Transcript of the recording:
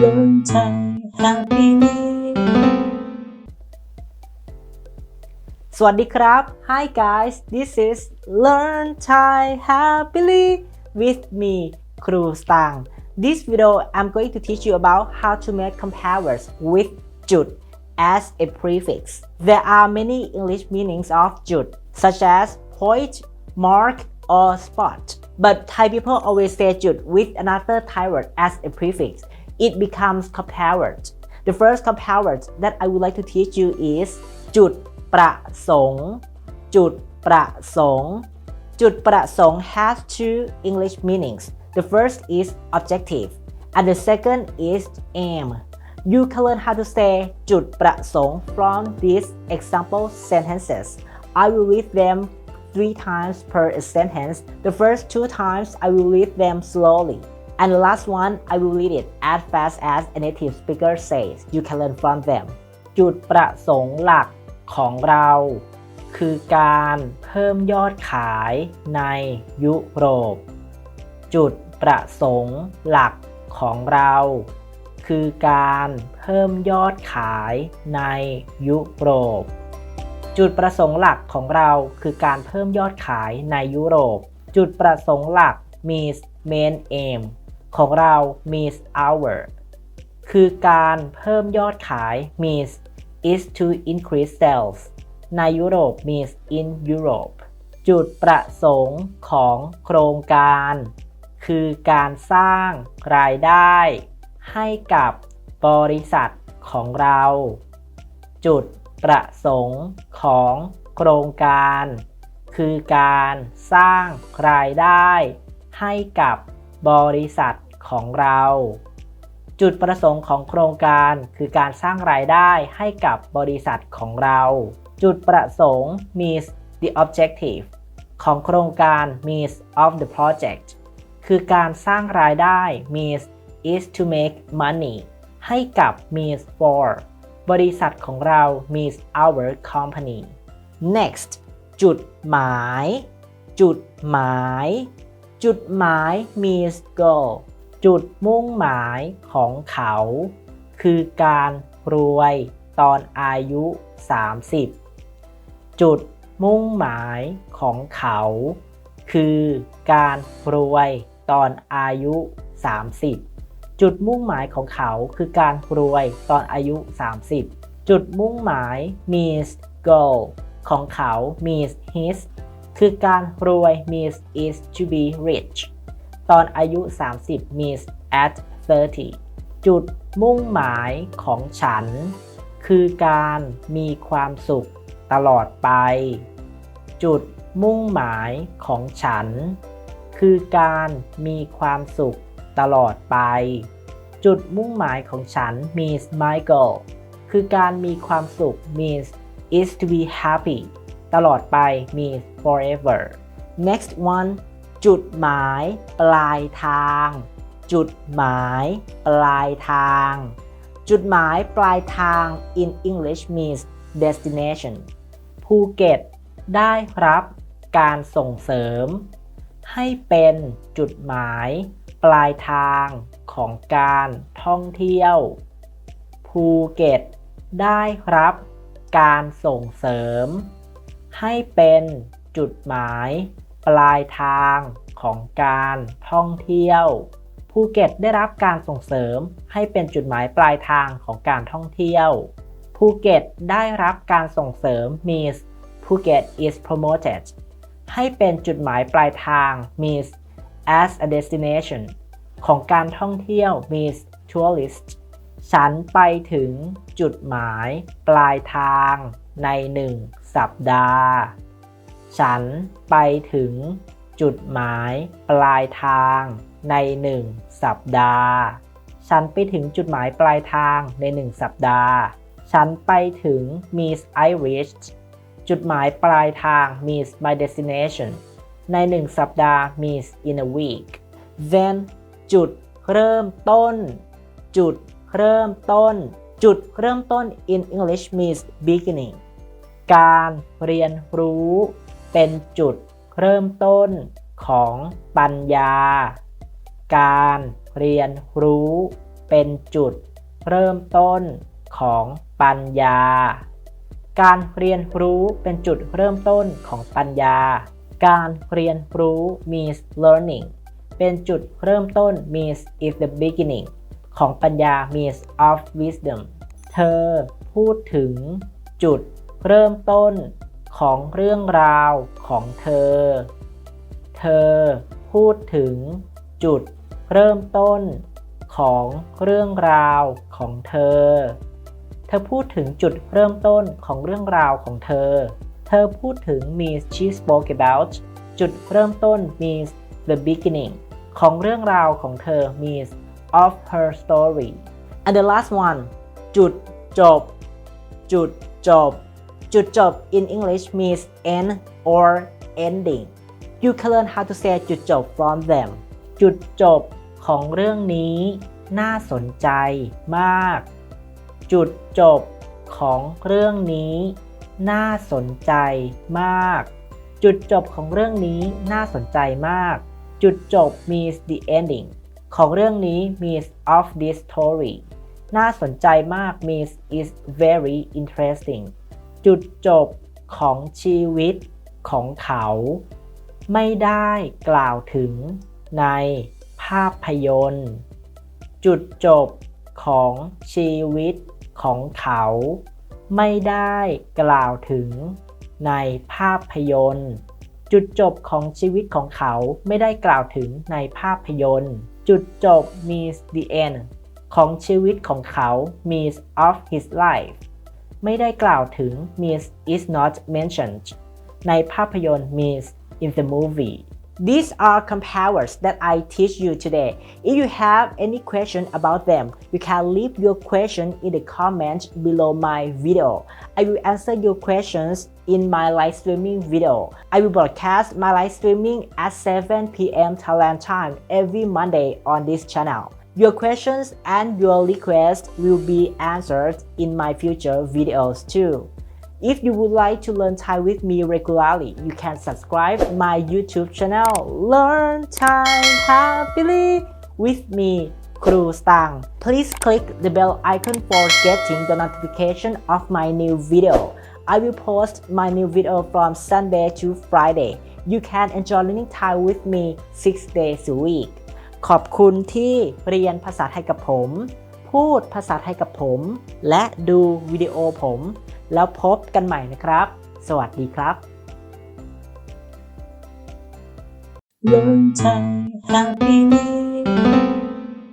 learn Thai happily สวัสดีครับ Hi guys this is Learn Thai happily with me ครูสตาง This video I'm going to teach you about how to make compares with จุด as a prefix There are many English meanings of จุด such as point mark or spot but Thai people always say จุด with another Thai word as a prefix it becomes compared The first compared that I would like to teach you is จุดประสงค์ จุดประสงค์ จุดประสงค์ has two English meanings. The first is objective and the second is aim. You can learn how to say จุดประสงค์ from these example sentences. I will read them three times per sentence. The first two times I will read them slowly. And the last one, I will read it as fast as a native speaker says. You can learn from them. จุดประสงค์หลักของเรา คือการเพิ่มยอดขายในยุโรป จุดประสงค์หลักของเรา คือการเพิ่มยอดขายในยุโรป จุดประสงค์หลักของเราคือการเพิ่มยอดขายในยุโรป จุดประสงค์หลัก means main aim ของเรา means our คือการเพิ่มยอดขาย means is to increase sales ในยุโรป means in Europe จุดประสงค์ของโครงการ คือการสร้างรายได้ ให้กับบริษัทของเรา จุดประสงค์ของโครงการ คือการสร้างรายได้ ให้กับ บริษัทของเรา จุดประสงค์ของโครงการคือการสร้างรายได้ให้กับบริษัทของเรา จุดประสงค์ means the objective ของโครงการ means of the project คือการสร้างรายได้ means is to make money ให้กับ means for บริษัทของเรา means our company next จุดหมาย จุดหมาย จุดหมาย means goal จุดมุ่งหมายของเขา คือการรวยตอนอายุ 30 จุดมุ่งหมายของเขา คือการรวยตอนอายุ 30 จุดมุ่งหมายของเขาคือการรวยตอนอายุ 30 จุดมุ่งหมาย means goal ของเขา means his คือการรวย means is to be rich ตอนอายุ 30 means at 30 จุดมุ่งหมายของฉัน คือการมีความสุขตลอดไป จุดมุ่งหมายของฉัน คือการมีความสุขตลอดไป จุดมุ่งหมายของฉัน means my goal คือการมีความสุข means is to be happy ตลอดไป means forever next one จุดหมายปลายทาง จุดหมายปลายทาง จุดหมายปลายทาง in English means destination ภูเก็ตได้รับการส่งเสริม ให้เป็นจุดหมายปลายทางของการท่องเที่ยว ภูเก็ตได้รับการส่งเสริม ให้เป็น จุดหมาย ปลายทางของการท่องเที่ยวภูเก็ตได้รับการส่งเสริมให้เป็นจุดหมายปลายทางของการท่องเที่ยวภูเก็ตได้รับการส่งเสริม means Phuket is promoted ให้เป็นจุดหมายปลายทาง means as a destination ของการท่องเที่ยว means tourist ฉันไปถึงจุดหมายปลายทางในหนึ่งสัปดาห์ ฉันไปถึงจุดหมายปลายทางในหนึ่งสัปดาห์ ฉันไปถึงจุดหมายปลายทางในหนึ่งสัปดาห์ ฉันไปถึง means I reached จุดหมายปลายทาง means my destination ในหนึ่งสัปดาห์ means in a week then จุดเริ่มต้น จุดเริ่มต้น จุดเริ่มต้น in English means beginning การเรียนรู้ เป็นจุดเริ่มต้นของปัญญา การเรียนรู้เป็นจุดเริ่มต้นของปัญญา การเรียนรู้เป็นจุดเริ่มต้นของปัญญา การเรียนรู้ means learning เป็นจุดเริ่มต้น means is the beginning ของปัญญา means of wisdom เธอพูดถึงจุดเริ่มต้น ของเรื่องราวของเธอ เธอพูดถึงจุดเริ่มต้นของเรื่องราวของเธอ เธอพูดถึงจุดเริ่มต้นของเรื่องราวของเธอ เธอพูดถึง means she spoke about จุดเริ่มต้น means the beginning ของเรื่องราวของเธอ means of her story and the last one จุดจบ จุดจบ จุดจบ in English means end or ending you can learn how to say จุดจบ from them จุดจบของเรื่องนี้ น่าสนใจมาก จุดจบของเรื่องนี้ น่าสนใจมาก จุดจบของเรื่องนี้น่าสนใจมาก จุดจบ means the ending ของเรื่องนี้ means of this story น่าสนใจมาก means is very interesting จุดจบของชีวิตของเขา ไม่ได้กล่าวถึงในภาพยนตร์ จุดจบของชีวิตของเขา ไม่ได้กล่าวถึงในภาพยนตร์จุดจบของชีวิตของเขาไม่ได้กล่าวถึงในภาพยนตร์ จุดจบ means the end ของชีวิตของเขา means of his life ไม่ได้กล่าวถึง means is not mentioned ในภาพยนตร์ means in the movie These are compounds that I teach you today. If you have any question about them, you can leave your question in the comment below my video. I will answer your questions in my live streaming video. I will broadcast my live streaming at 7 p.m. Thailand time every Monday on this channel. Your questions and your requests will be answered in my future videos too. If you would like to learn Thai with me regularly, you can subscribe my YouTube channel Learn Thai Happily with me, Kru Stang. Please click the bell icon for getting the notification of my new video. I will post my new video from Sunday to Friday. You can enjoy learning Thai with me 6 days a week. ขอบคุณที่เรียนภาษาไทยกับผม พูดภาษาไทยกับผม และดูวิดีโอผม แล้วพบกันใหม่นะครับ สวัสดีครับ Learn Thai happily